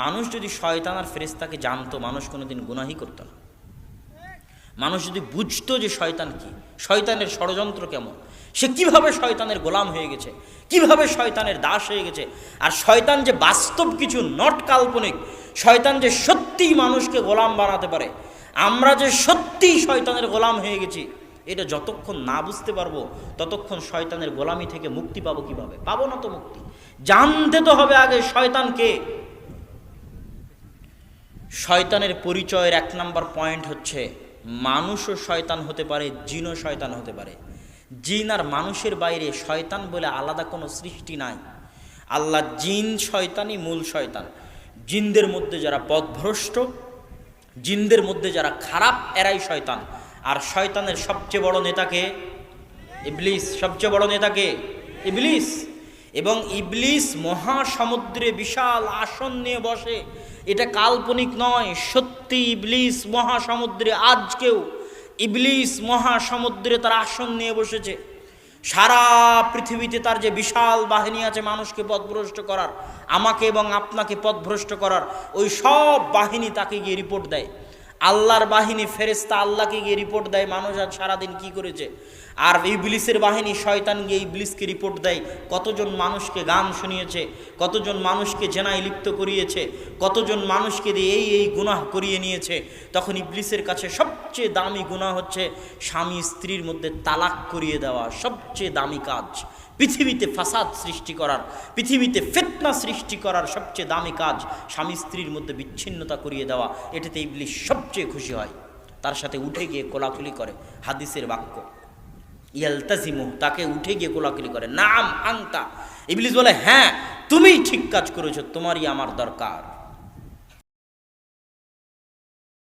মানুষ যদি শয়তান আর ফেরেস্তাকে জানতো, মানুষ কোনোদিন গুনাহি করতো না। মানুষ যদি বুঝতো যে শয়তান কি, শয়তানের ষড়যন্ত্র কেমন, সে কীভাবে শয়তানের গোলাম হয়ে গেছে, কীভাবে শয়তানের দাস হয়ে গেছে, আর শয়তান যে বাস্তব কিছু নট কাল্পনিক, শয়তান যে সত্যিই মানুষকে গোলাম বানাতে পারে, আমরা যে সত্যিই শয়তানের গোলাম হয়ে গেছি, এটা যতক্ষণ না বুঝতে পারব, ততক্ষণ শয়তানের গোলামি থেকে মুক্তি পাবো কীভাবে? পাবো না তো মুক্তি। জানতে তো হবে আগে শয়তান কে শয়তানের পরিচয়ের এক নাম্বার পয়েন্ট হচ্ছে, মানুষও শয়তান হতে পারে, জিনও শয়তান হতে পারে। জিন আর মানুষের বাইরে শয়তান বলে আলাদা কোনো সৃষ্টি নাই। আল্লাহ জিন শয়তানই মূল শয়তান। জিনদের মধ্যে যারা পথভ্রষ্ট, জিনদের মধ্যে যারা খারাপ, এরাই শয়তান। আর শয়তানের সবচেয়ে বড় নেতাকে ইবলিস। সবচেয়ে বড় নেতাকে ইবলিস। এবং ইবলিস মহাসমুদ্রে বিশাল আসন নিয়ে বসে। এটা কাল্পনিক নয়, সত্যি ইবলিস মহাসমুদ্রে আজকেও ইবলিস মহাসমুদ্রে তার আসন নিয়ে বসেছে। সারা পৃথিবীতে তার যে বিশাল বাহিনী আছে মানুষকে পথভ্রষ্ট করার, আমাকে এবং আপনাকে পথভ্রষ্ট করার, ওই সব বাহিনী তাকে গিয়ে রিপোর্ট দেয়। আল্লাহর বাহিনী ফেরেস্তা আল্লাহকে গিয়ে রিপোর্ট দেয়, মানুষ আজ সারাদিন কি করেছে? আর এই ইবলিসের বাহিনী শয়তান গিয়ে এই ইবলিসকে রিপোর্ট দেয়, কতজন মানুষকে গান শুনিয়েছে, কতজন মানুষকে জেনায় লিপ্ত করিয়েছে, কতজন মানুষকে দিয়ে এই এই গুনাহ করিয়ে নিয়েছে। তখন ইবলিসের কাছে সবচেয়ে দামি গুনাহ হচ্ছে স্বামী স্ত্রীর মধ্যে তালাক করিয়ে দেওয়া, সবচেয়ে দামি কাজ। পৃথিবীতে ফাসাদ সৃষ্টি করার, পৃথিবীতে ফেতনা সৃষ্টি করার সবচেয়ে দামি কাজ স্বামী স্ত্রীর মধ্যে বিচ্ছিন্নতা করিয়ে দেওয়া, এটাতে ইবলিস সবচেয়ে খুশি হয়। তার সাথে উঠে গিয়ে কোলাকুলি করে, হাদিসের বাক্য। ইয়ালতাজিমু, তাকে উঠে গিয়ে কোলাকুলি করে, নাম আংতা ইবলিস বলে হ্যাঁ তুমিই ঠিক কাজ করেছ, তোমারই আমার দরকার।